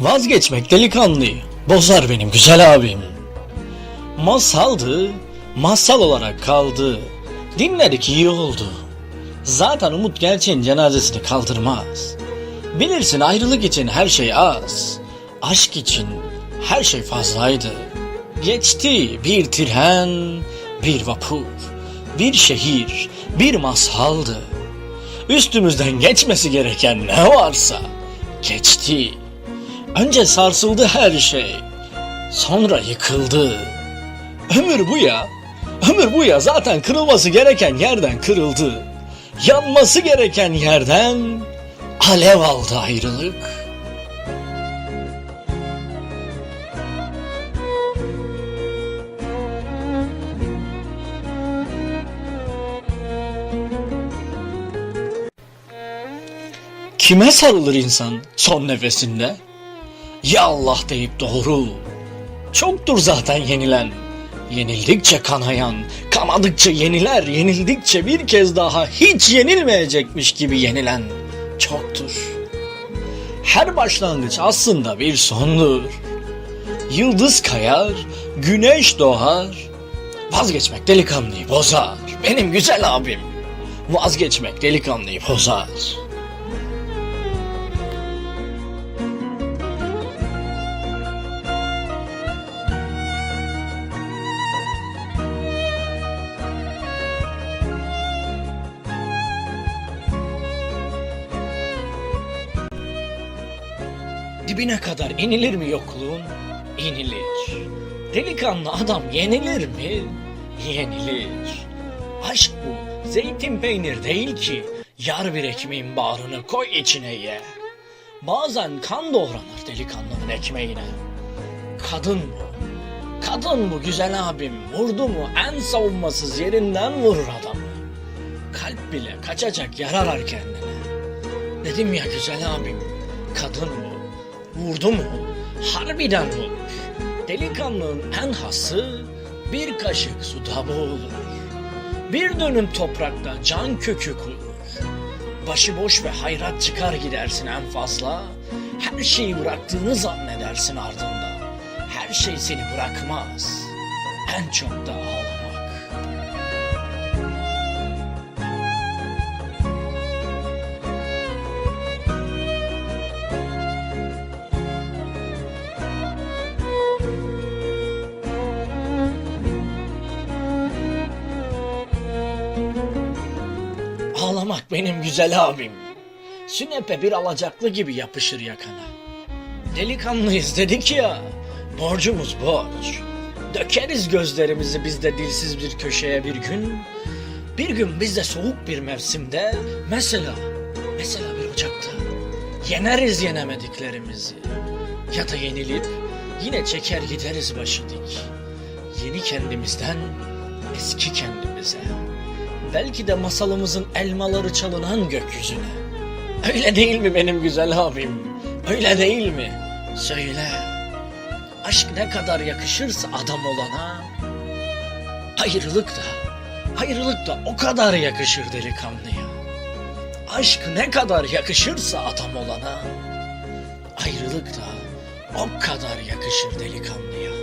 Vazgeçmek delikanlıyı bozar benim güzel abim. Masaldı, masal olarak kaldı. Dinledik iyi oldu. Zaten Umut Gerçek'in cenazesini kaldırmaz. Bilirsin ayrılık için her şey az. Aşk için her şey fazlaydı. Geçti bir tren, bir vapur, bir şehir, bir masaldı. Üstümüzden geçmesi gereken ne varsa geçti. Önce sarsıldı her şey. Sonra yıkıldı. Ömür bu ya. Ömür bu ya zaten kırılması gereken yerden kırıldı. Yanması gereken yerden alev aldı ayrılık. Kime sarılır insan son nefesinde? Ya Allah deyip doğru. Çoktur zaten yenilen. Yenildikçe kanayan, kanadıkça yeniler, yenildikçe bir kez daha hiç yenilmeyecekmiş gibi yenilen çoktur. Her başlangıç aslında bir sondur. Yıldız kayar, güneş doğar. Vazgeçmek delikanlıyı bozar. Benim güzel abim. Vazgeçmek delikanlıyı bozar. Dibine kadar inilir mi yokluğun? İnilir. Delikanlı adam yenilir mi? Yenilir. Aşk bu. Zeytin peynir değil ki. Yar bir ekmeğin bağrını koy içine ye. Bazen kan doğranır delikanlının ekmeğine. Kadın bu. Kadın bu güzel abim. Vurdu mu en savunmasız yerinden vurur adamı. Kalp bile kaçacak yararar kendine. Dedim ya güzel abim. Kadın bu. Vurdu mu? Harbiden vurur. Delikanlının en hası bir kaşık suda boğulur. Bir dönüm toprakta can kökü kurur. Başıboş ve hayrat çıkar gidersin en fazla. Her şeyi bıraktığını zannedersin ardında. Her şey seni bırakmaz. En çok da ağlamak. Ağlamak benim güzel abim. Sünepe bir alacaklı gibi yapışır yakana. Delikanlıyız dedik ya. Borcumuz borç. Dökeriz gözlerimizi biz de dilsiz bir köşeye bir gün. Bir gün biz de soğuk bir mevsimde mesela mesela bir ocakta yeneriz yenemediklerimizi. Ya da yenilip yine çeker gideriz başı dik. Yeni kendimizden eski kendimize. Belki de masalımızın elmaları çalınan gökyüzüne. Öyle değil mi benim güzel abim? Öyle değil mi? Söyle. Aşk ne kadar yakışırsa adam olana, ayrılık da, ayrılık da o kadar yakışır delikanlıya. Aşk ne kadar yakışırsa adam olana, ayrılık da o kadar yakışır delikanlıya.